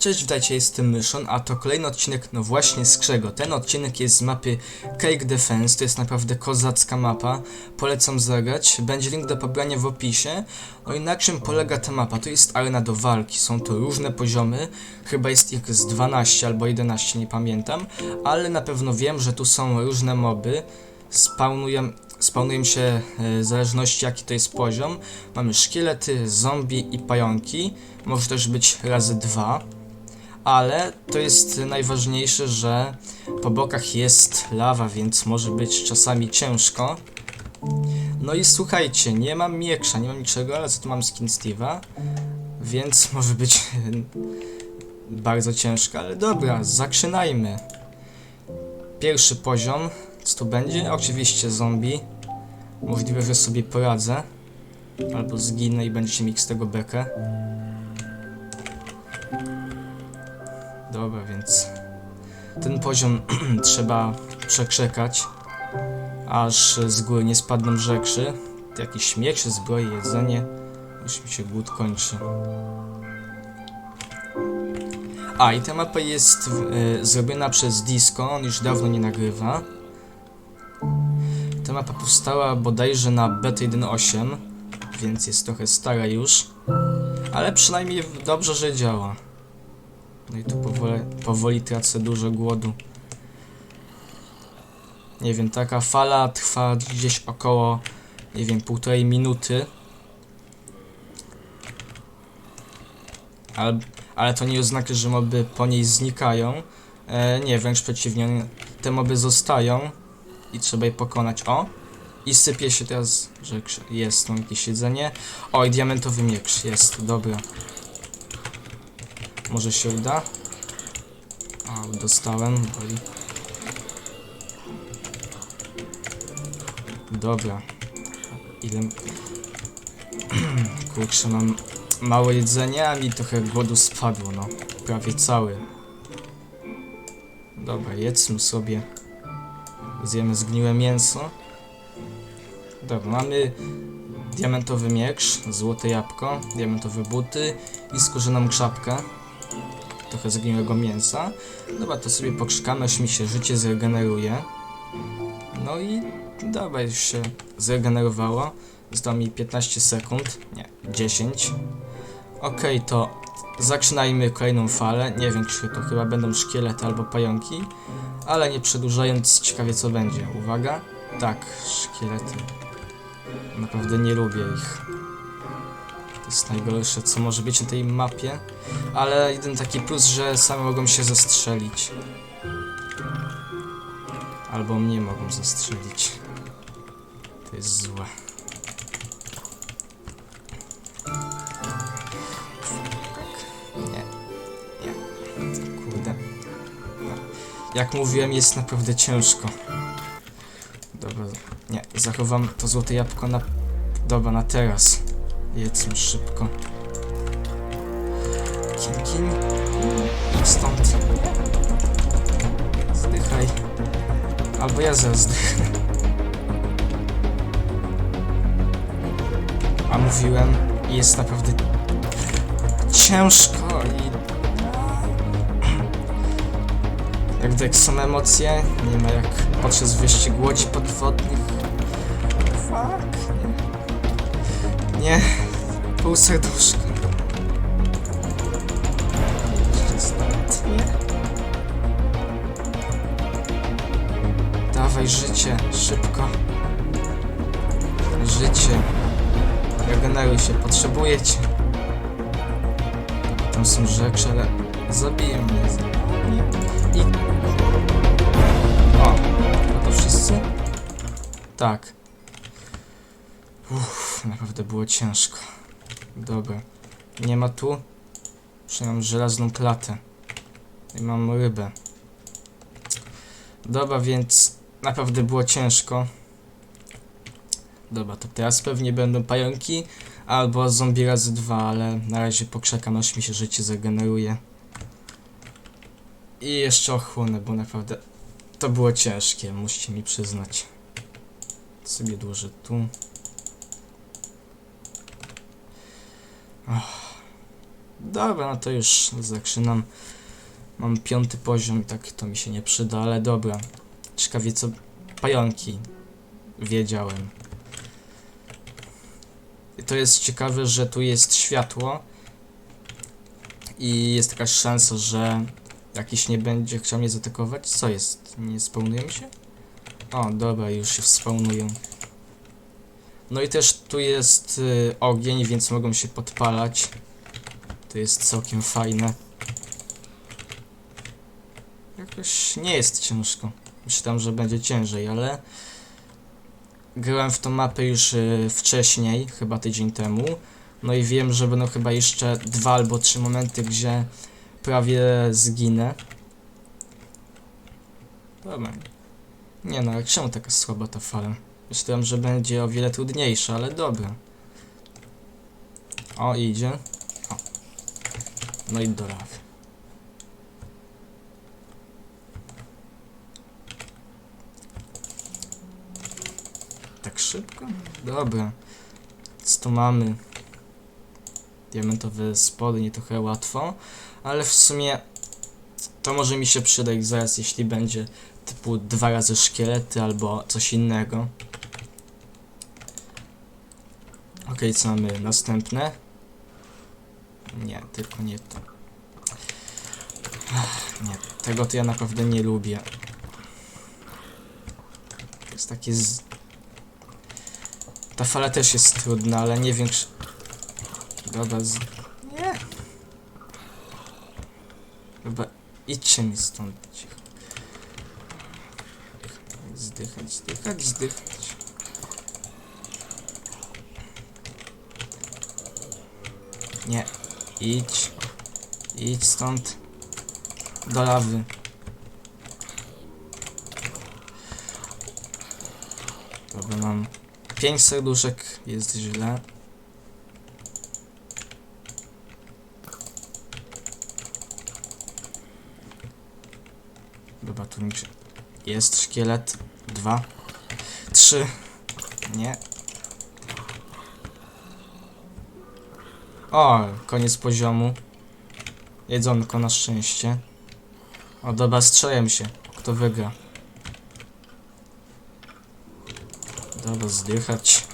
Cześć, witajcie, jestem Myszon, a to kolejny odcinek, no właśnie z Krzego. Ten odcinek jest z mapy Cake Defense, to jest naprawdę kozacka mapa, polecam zagrać, będzie link do pobrania w opisie. No i na czym polega ta mapa? To jest arena do walki, są to różne poziomy, chyba jest ich z 12 albo 11, nie pamiętam, ale na pewno wiem, że tu są różne moby, spawnują, spawnują się e, w zależności jaki to jest poziom. Mamy szkielety, zombie i pająki, może też być razy dwa ale to jest najważniejsze, że po bokach jest lawa, więc może być czasami ciężko. No i słuchajcie, nie mam miecza, nie mam niczego, ale za to mam skin Steve'a, więc może być bardzo ciężko, ale dobra, zaczynajmy. Pierwszy poziom, co tu będzie? Oczywiście zombie. Możliwe, że sobie poradzę. Albo zginę i będziecie mieć z tego bekę. Dobra, więc ten poziom trzeba przekrzekać, aż z góry nie spadną rzeczy. Jakieś miecze, zbroje, jedzenie. Już mi się głód kończy. A, i ta mapa jest e, zrobiona przez Disco, on już dawno nie nagrywa. Ta mapa powstała bodajże na beta 1.8, więc jest trochę stara już. Ale przynajmniej dobrze, że działa. No i tu powoli, powoli tracę dużo głodu. Nie wiem, taka fala trwa gdzieś około, nie wiem, półtorej minuty. Ale, ale to nie oznacza, że moby po niej znikają. E, nie, wręcz przeciwnie, te moby zostają i trzeba je pokonać. O! I sypie się teraz, że jest tu jakieś jedzenie. O, i diamentowy miecz, jest, dobra. Może się uda? A, dostałem, boli. Dobra. Ile... Kurczę, mam mało jedzenia, a mi trochę głodu spadło, no. Prawie cały. Dobra, jedzmy sobie. Zjemy zgniłe mięso. Dobra, mamy diamentowy miecz, złote jabłko, diamentowe buty i skórzaną czapkę trochę zgniłego mięsa. Dobra, to sobie pokrzykamy, aż mi się życie zregeneruje. No i dobra, już się zregenerowało. Zostało mi 15 sekund, nie, 10. Okej, to zaczynajmy kolejną falę. Nie wiem, czy to chyba będą szkielety albo pająki, ale nie przedłużając, ciekawie co będzie. Uwaga. Tak, szkielety. Naprawdę nie lubię ich. Jest najgorsze, co może być na tej mapie. Ale jeden taki plus, że same mogą się zastrzelić. Albo mnie mogą zastrzelić. To jest złe. Nie. Nie. Kurde. Jak mówiłem, jest naprawdę ciężko. Dobra. Nie, zachowam to złote jabłko na... Dobra, na teraz. Jedzmy szybko. Kin, kin. Stąd. Zdychaj. Albo ja zaraz. A mówiłem, jest naprawdę ciężko i... Jak tak są emocje, nie ma jak podczas wyścigu łodzi podwodnych. Fuck, nie. Pół serduszka. Jeszcze stąd, nie. Dawaj życie, szybko. Życie. Regeneruj się, potrzebuję cię. Tam są rzeczy, ale zabiję mnie. Nie. I... O, a to wszyscy? Tak. Uff, naprawdę było ciężko. Dobra. Nie ma tu? Przynajmniej żelazną klatę. I mam rybę. Dobra, więc naprawdę było ciężko. Dobra, to teraz pewnie będą pająki albo zombie razy dwa, ale na razie pokrzekam, aż mi się życie zregeneruje. I jeszcze ochłonę, bo naprawdę to było ciężkie, musicie mi przyznać. Sobie dłużę tu. Dobra, no to już zaczynam. Mam piąty poziom i tak to mi się nie przyda, ale dobra. Ciekawie co... Pająki. Wiedziałem. To jest ciekawe, że tu jest światło. I jest taka szansa, że jakiś nie będzie chciał mnie zaatakować. Co jest? Nie spełnują się? O, dobra, już się wspomnują. No i też tu jest y, ogień, więc mogą się podpalać. To jest całkiem fajne. Jakoś nie jest ciężko. Myślałem, że będzie ciężej, ale grałem w tą mapę już y, wcześniej, chyba tydzień temu. No i wiem, że będą chyba jeszcze dwa albo trzy momenty, gdzie prawie zginę. Dobra. Nie no, ale czemu taka słaba ta fala? Myślałem, że będzie o wiele trudniejsza, ale dobra. O, idzie. O. No i do lawy. Tak szybko? Dobra. Co tu mamy? Diamentowe spodnie trochę łatwo, ale w sumie to może mi się przydać zaraz, jeśli będzie typu dwa razy szkielety albo coś innego. Okej, co mamy następne? Nie, tylko nie to. Nie, tego to ja naprawdę nie lubię. To jest takie z... Ta fala też jest trudna, ale nie wiem czy... Dobra, z... Nie! Chyba idźcie mi stąd. Zdychać, zdychać, zdychać. Nie. Idź. Idź stąd. Do lawy. Dobra, mam pięć serduszek. Jest źle. Dobra, tu nic. Jest szkielet. Dwa. Trzy. Nie. O, koniec poziomu. Jedzonko na szczęście. O, dobra, strzelałem się. Kto wygra? Dobra, zdychać.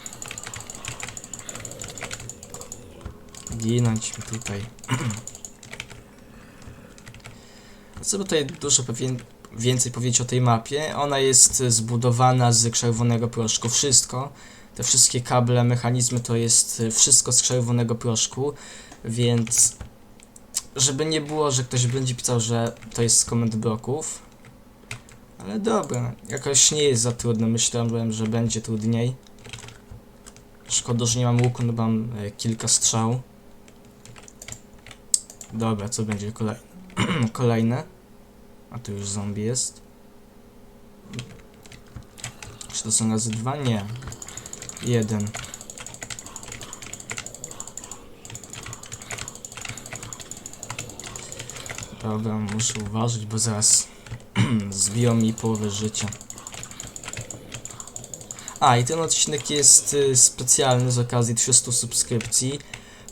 Ginąć mi tutaj. By tutaj dużo pewien więcej powiedzieć o tej mapie? Ona jest zbudowana z czerwonego proszku. Wszystko. Te wszystkie kable, mechanizmy to jest e, wszystko z czerwonego proszku, więc żeby nie było, że ktoś będzie pisał, że to jest z komend bloków. Ale dobra, jakoś nie jest za trudno. Myślałem, że będzie trudniej. Szkoda, że nie mam łuku, no mam e, kilka strzał. Dobra, co będzie kolej kolejne? A tu już zombie jest. Czy to są razy dwa? Nie. Jeden. Dobra, muszę uważać, bo zaraz zbiją mi połowę życia. A, i ten odcinek jest y, specjalny z okazji 300 subskrypcji.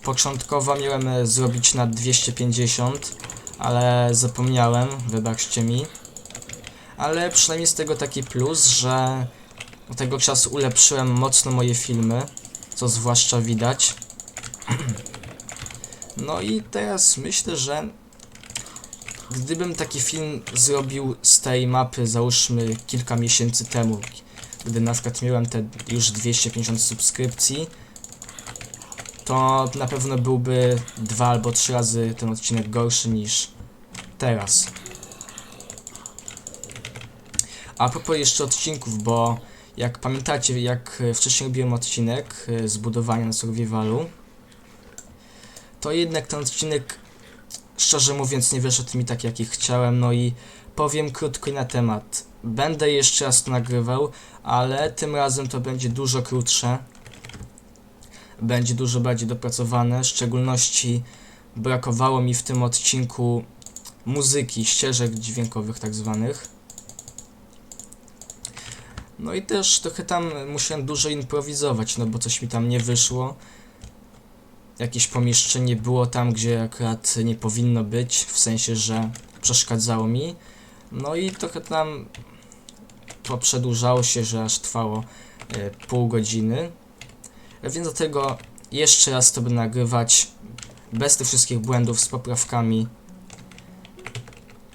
Początkowo miałem e, zrobić na 250, ale zapomniałem, wybaczcie mi. Ale przynajmniej z tego taki plus, że od tego czasu ulepszyłem mocno moje filmy, co zwłaszcza widać. No i teraz myślę, że gdybym taki film zrobił z tej mapy, załóżmy kilka miesięcy temu, gdy na przykład miałem te już 250 subskrypcji, to na pewno byłby dwa albo trzy razy ten odcinek gorszy niż teraz. A propos jeszcze odcinków, bo jak pamiętacie, jak e, wcześniej robiłem odcinek e, z budowania na survivalu, to jednak ten odcinek, szczerze mówiąc, nie wyszedł mi tak, jaki chciałem, no i powiem krótko na temat. Będę jeszcze raz to nagrywał, ale tym razem to będzie dużo krótsze. Będzie dużo bardziej dopracowane, w szczególności brakowało mi w tym odcinku muzyki, ścieżek dźwiękowych tak zwanych. No i też trochę tam musiałem dużo improwizować, no bo coś mi tam nie wyszło. jakieś pomieszczenie było tam, gdzie akurat nie powinno być, w sensie, że przeszkadzało mi. No i trochę tam to przedłużało się, że aż trwało e, pół godziny. Więc dlatego jeszcze raz to będę nagrywać bez tych wszystkich błędów z poprawkami.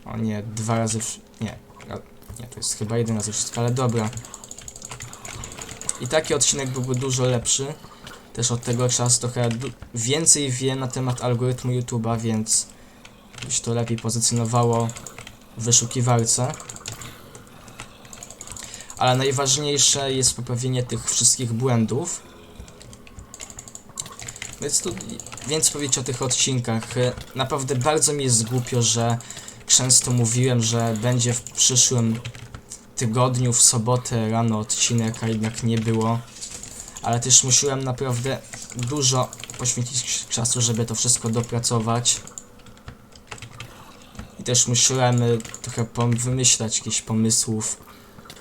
O nie, dwa razy. Nie, nie, to jest chyba jeden razy wszystko, ale dobra. I taki odcinek byłby dużo lepszy. Też od tego czasu trochę więcej wiem na temat algorytmu YouTube'a, więc by się to lepiej pozycjonowało w wyszukiwarce. Ale najważniejsze jest poprawienie tych wszystkich błędów. Więc tu więcej powiedzieć o tych odcinkach. Naprawdę bardzo mi jest głupio, że często mówiłem, że będzie w przyszłym tygodniu, w sobotę rano odcinek, a jednak nie było. Ale też musiałem naprawdę dużo poświęcić czasu, żeby to wszystko dopracować. I też musiałem e, trochę wymyślać jakichś pomysłów.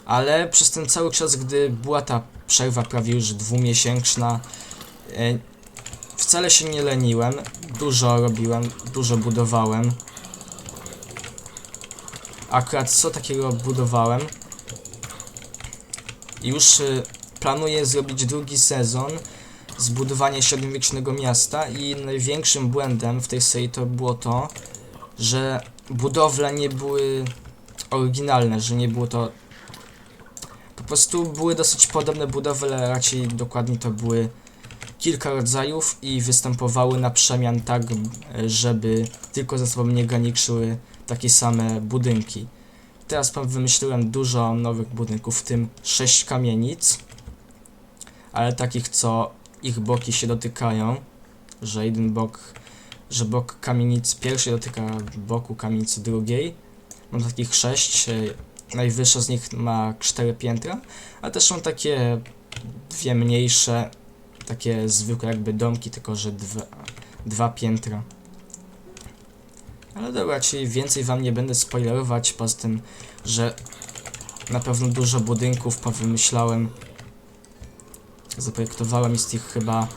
Ale przez ten cały czas, gdy była ta przerwa prawie już dwumiesięczna, e, wcale się nie leniłem. Dużo robiłem, dużo budowałem. Akurat co takiego budowałem? Już y, planuję zrobić drugi sezon zbudowania średniowiecznego miasta i największym błędem w tej serii to było to, że budowle nie były oryginalne, że nie było to po prostu były dosyć podobne budowle, raczej dokładnie to były kilka rodzajów i występowały na przemian tak, e, żeby tylko ze sobą nie graniczyły takie same budynki. Teraz wymyśliłem dużo nowych budynków, w tym sześć kamienic, ale takich, co ich boki się dotykają, że jeden bok, że bok kamienicy pierwszej dotyka boku kamienicy drugiej. Mam takich sześć, e, najwyższa z nich ma cztery piętra, a też są takie dwie mniejsze, takie zwykłe jakby domki, tylko że dwa, dwa piętra. Ale dobra, czyli więcej wam nie będę spoilerować, poza tym, że na pewno dużo budynków powymyślałem. Zaprojektowałem jest ich chyba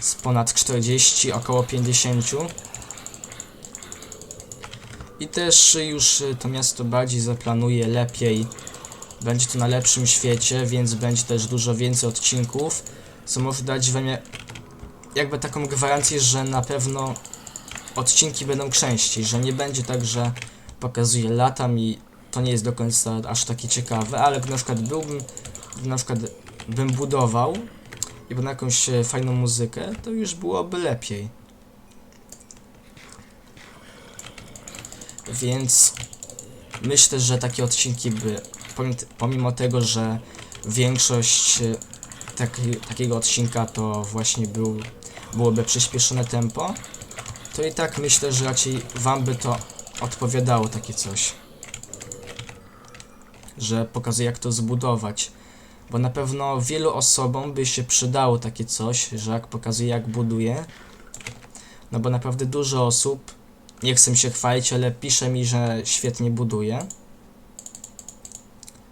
z ponad 40, około 50. I też już y, to miasto bardziej zaplanuję lepiej. Będzie to na lepszym świecie, więc będzie też dużo więcej odcinków, co może dać we mnie jakby taką gwarancję, że na pewno odcinki będą częściej, że nie będzie tak, że pokazuję latam i to nie jest do końca aż takie ciekawe, ale na przykład byłbym, na przykład bym budował i bym jakąś e, fajną muzykę, to już byłoby lepiej. Więc myślę, że takie odcinki by, pomimo, pomimo tego, że większość e, taki, takiego odcinka to właśnie był, byłoby przyspieszone tempo, to i tak myślę, że raczej wam by to odpowiadało takie coś. Że pokazuje jak to zbudować. Bo na pewno wielu osobom by się przydało takie coś, że jak pokazuje jak buduje. No bo naprawdę dużo osób, nie chcę się chwalić, ale pisze mi, że świetnie buduje.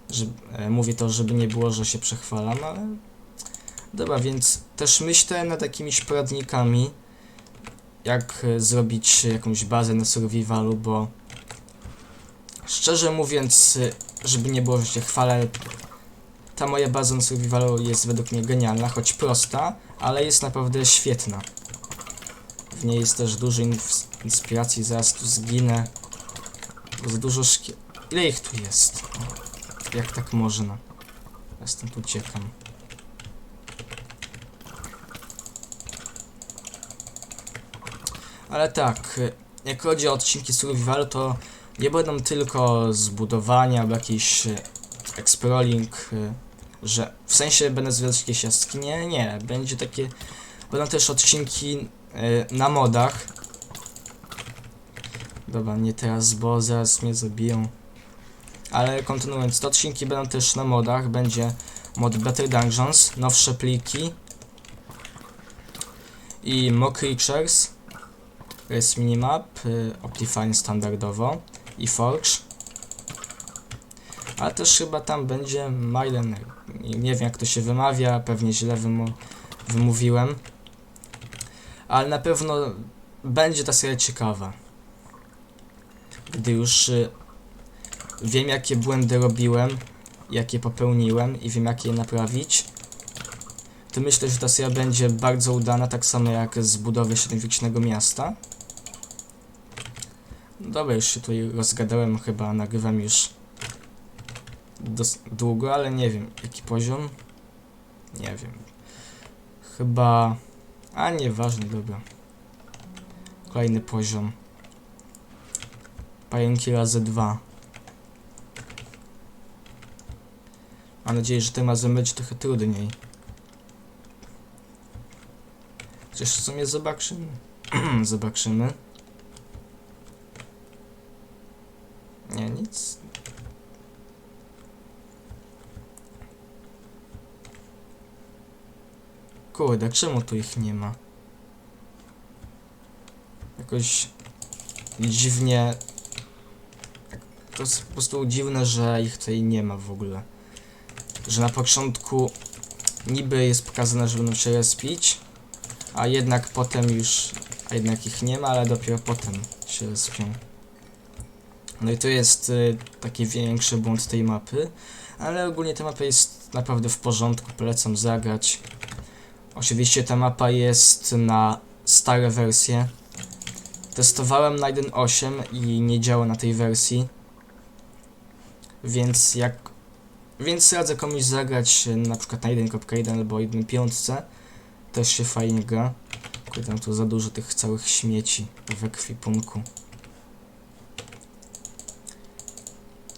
Że, e, mówię to, żeby nie było, że się przechwalam, ale... Dobra, więc też myślę nad jakimiś poradnikami, jak e, zrobić jakąś bazę na survivalu, bo szczerze mówiąc, e, żeby nie było, że się chwalę, ta moja baza na survivalu jest według mnie genialna, choć prosta, ale jest naprawdę świetna. W niej jest też dużo ins- inspiracji, zaraz tu zginę. Za dużo szkie... Ile ich tu jest? Jak tak można? Ja stąd uciekam. Ale tak, jak chodzi o odcinki survivalu, to nie będą tylko zbudowania albo jakiś y, exploring, y, że w sensie będę zwiedzać jakieś jaskinie, nie, będzie takie, będą też odcinki y, na modach. Dobra, nie teraz, bo zaraz mnie zabiją. Ale kontynuując, te odcinki będą też na modach, będzie mod Better Dungeons, nowsze pliki i Mock Creatures. Jest minimap, y, Optifine standardowo i Forge. Ale też chyba tam będzie Mylen. Nie wiem jak to się wymawia, pewnie źle wymu wymówiłem. ale na pewno będzie ta seria ciekawa. Gdy już y, wiem jakie błędy robiłem, jakie popełniłem i wiem jak je naprawić, to myślę, że ta seria będzie bardzo udana, tak samo jak z budowy średniowiecznego miasta. Dobra, już się tutaj rozgadałem, chyba nagrywam już długo, ale nie wiem, jaki poziom? Nie wiem. Chyba... A, nieważne, dobra. Kolejny poziom. Pająki razy dwa. Mam nadzieję, że tym razem będzie trochę trudniej. Chociaż w sumie zobaczymy. zobaczymy. Nic. Kurde, czemu tu ich nie ma? Jakoś dziwnie. To jest po prostu dziwne, że ich tutaj nie ma w ogóle. Że na początku niby jest pokazane, że będą się respić, a jednak potem już. A jednak ich nie ma, ale dopiero potem się respią. No i to jest y, taki większy błąd tej mapy, ale ogólnie ta mapa jest naprawdę w porządku, polecam zagrać. Oczywiście ta mapa jest na stare wersje. Testowałem na 1.8 i nie działa na tej wersji. Więc jak... Więc radzę komuś zagrać e, na przykład na 1.1 albo 1.5. Też się fajnie gra. Kurde, tam tu za dużo tych całych śmieci w ekwipunku.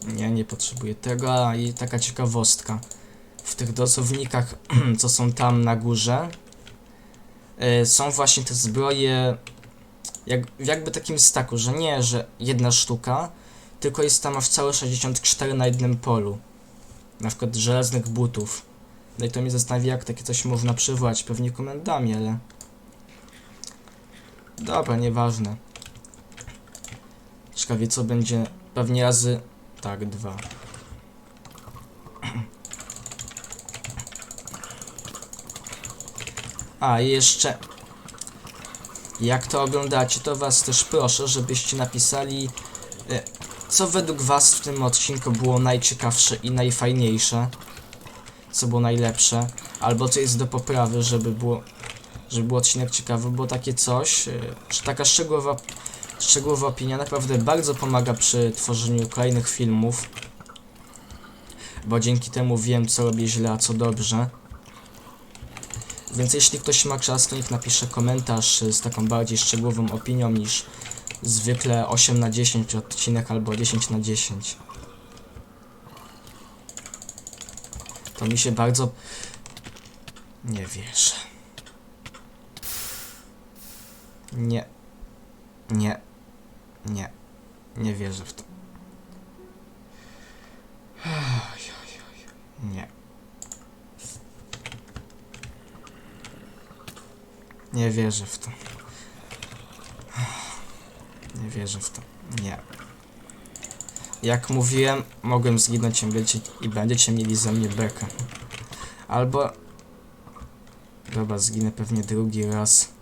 Nie, nie potrzebuję tego. A i taka ciekawostka. W tych dozownikach, co są tam na górze, y, są właśnie te zbroje jak, jakby takim staku, że nie, że jedna sztuka, tylko jest tam aż całe 64 na jednym polu. Na przykład żelaznych butów. No i to mnie zastanawia, jak takie coś można przywołać, pewnie komendami, ale... Dobra, nieważne. Ciekawie co będzie, pewnie razy... Tak, dwa. A jeszcze jak to oglądacie, to was też proszę, żebyście napisali e, co według was w tym odcinku było najciekawsze i najfajniejsze. Co było najlepsze, albo co jest do poprawy, żeby było żeby był odcinek ciekawy, bo takie coś, e, że taka szczegółowa, szczegółowa opinia naprawdę bardzo pomaga przy tworzeniu kolejnych filmów. Bo dzięki temu wiem, co robię źle, a co dobrze. Więc jeśli ktoś ma czas, to niech napisze komentarz z taką bardziej szczegółową opinią niż zwykle 8 na 10 odcinek albo 10 na 10. To mi się bardzo... Nie wierzę. Nie. Nie. Nie. Nie wierzę w to. Nie. Nie wierzę w to. Nie wierzę w to. Nie. Jak mówiłem, mogłem zginąć i będziecie, i będziecie mieli ze mnie bekę. Albo... Dobra, zginę pewnie drugi raz.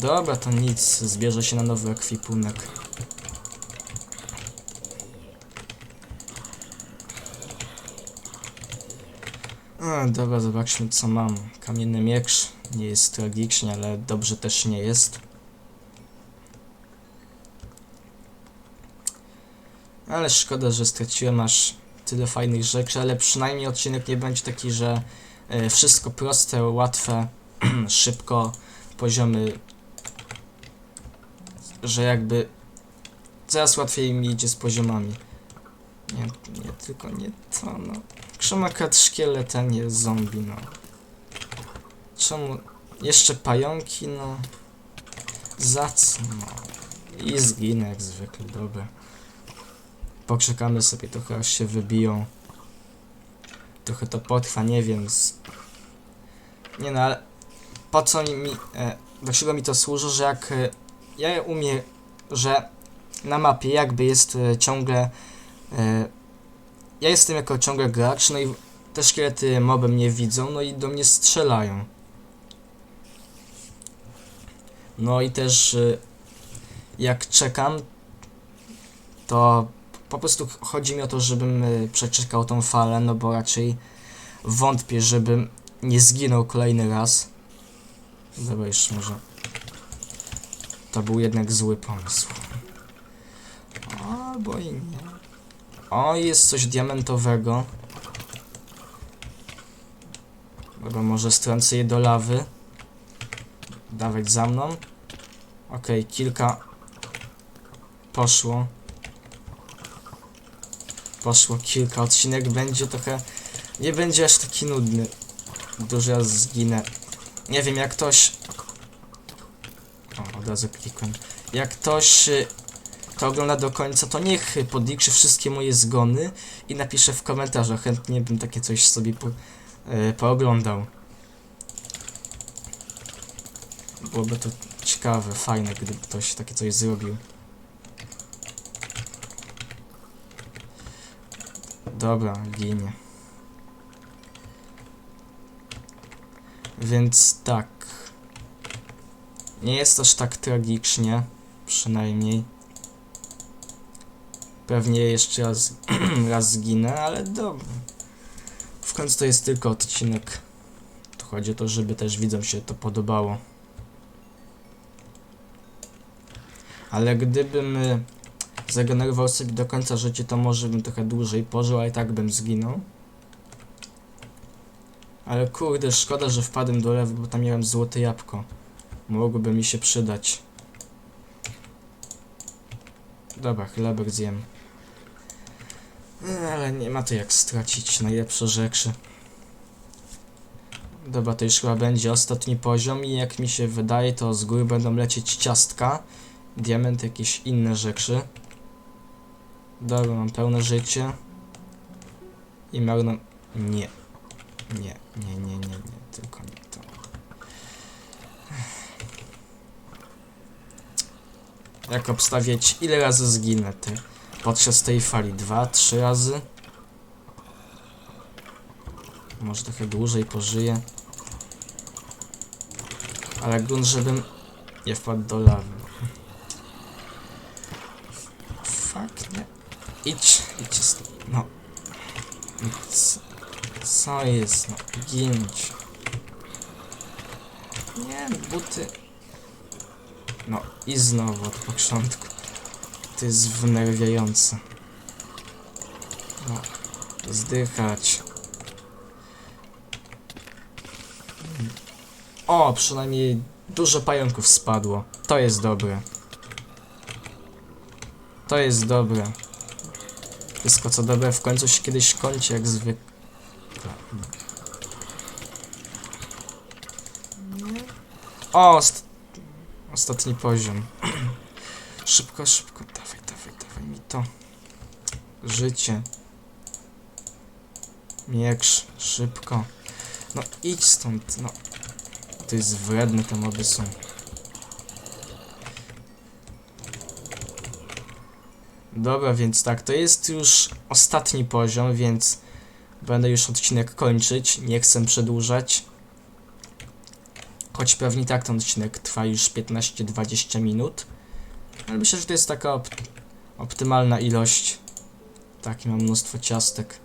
Dobra, to nic. Zbierze się na nowy ekwipunek. A, dobra, zobaczmy co mam. Kamienny miecz. Nie jest tragicznie, ale dobrze też nie jest. Ale szkoda, że straciłem aż tyle fajnych rzeczy, ale przynajmniej odcinek nie będzie taki, że e, wszystko proste, łatwe, szybko, poziomy, że jakby coraz łatwiej mi idzie z poziomami. Nie, nie, tylko nie to, no. Krzomakat szkielet, nie zombie, no. Czemu? Jeszcze pająki, no. Za co, no. I zginę jak zwykle, dobra. Poczekamy sobie trochę, aż się wybiją. Trochę to potrwa, nie wiem. Z... Nie no, ale po co mi... E, do czego mi to służy, że jak e, ja umiem, że na mapie jakby jest e, ciągle... E, ja jestem jako ciągle gracz, no i te szkielety moby mnie widzą, no i do mnie strzelają. No i też y, jak czekam, to po prostu chodzi mi o to, żebym przeczekał tą falę, no bo raczej wątpię, żebym nie zginął kolejny raz. Dobra, może. To był jednak zły pomysł. Albo i nie. O, jest coś diamentowego. Dobra, może strącę je do lawy. Dawać za mną. Okej, kilka poszło. Poszło kilka. Odcinek będzie trochę. Nie będzie aż taki nudny. Dużo raz zginę. Nie wiem, jak ktoś. Od razu klikłem. Jak ktoś y, to ogląda do końca, to niech podliczy wszystkie moje zgony i napisze w komentarzach. Chętnie bym takie coś sobie po, y, pooglądał. Byłoby to ciekawe, fajne, gdyby ktoś takie coś zrobił. Dobra, ginie. Więc tak. Nie jest aż tak tragicznie, przynajmniej. Pewnie jeszcze raz, raz zginę, ale dobra. W końcu to jest tylko odcinek. To chodzi o to, żeby też widzom się to podobało. Ale gdybym y, zagenerował sobie do końca życia, to może bym trochę dłużej pożył, a i tak bym zginął. Ale kurde, szkoda, że wpadłem do lewy, bo tam miałem złote jabłko. Mogłoby mi się przydać. Dobra, chlebek zjem. E, Ale nie ma to jak stracić najlepsze rzeczy. Dobra, to już chyba będzie ostatni poziom i jak mi się wydaje, to z góry będą lecieć ciastka, diament, jakieś inne rzeczy. Dobra, mam pełne życie. I marno... Nie. Nie, nie, nie, nie, nie, tylko nie to. Jak obstawiać, ile razy zginę ty podczas tej fali? Dwa, trzy razy? Może trochę dłużej pożyję. Ale grunt, żebym nie wpadł do lawy. Fuck, nie. Idź, idź. No. Co, co jest? No, ginć. Nie, buty. No i znowu od początku. To jest wnerwiające. No, zdychać. O, przynajmniej dużo pająków spadło. To jest dobre. To jest dobre. Wszystko co dobre w końcu się kiedyś kończy jak zwykle. O, ostatni poziom. szybko, szybko, dawaj, dawaj, dawaj mi to. Życie. Miecz, szybko. No idź stąd, no. To jest wredne, te moby są. Dobra, więc tak, to jest już ostatni poziom, więc będę już odcinek kończyć. Nie chcę przedłużać. Choć pewnie tak ten odcinek trwa już 15-20 minut. Ale myślę, że to jest taka op optymalna ilość. Tak, mam mnóstwo ciastek.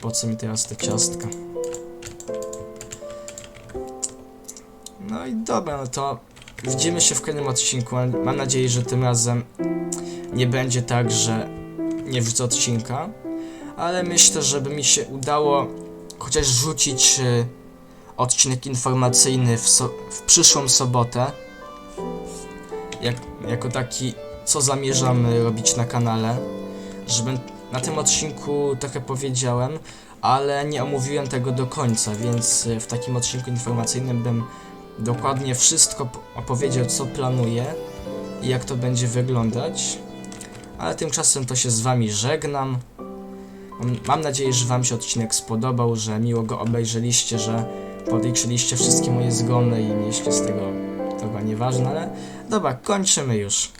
Po co mi teraz te ciastka? No i dobra, no to widzimy się w kolejnym odcinku. Mam nadzieję, że tym razem nie będzie tak, że nie wrzucę odcinka. Ale myślę, żeby mi się udało chociaż rzucić y, odcinek informacyjny w, so w przyszłą sobotę. Jak, jako taki, co zamierzam y, robić na kanale. Żeby na tym odcinku trochę powiedziałem, ale nie omówiłem tego do końca, więc y, w takim odcinku informacyjnym bym dokładnie wszystko opowiedział, co planuję i jak to będzie wyglądać. Ale tymczasem to się z wami żegnam. Mam nadzieję, że wam się odcinek spodobał, że miło go obejrzeliście, że podliczyliście wszystkie moje zgony i mieliście z tego, to chyba nieważne, ale dobra, kończymy już.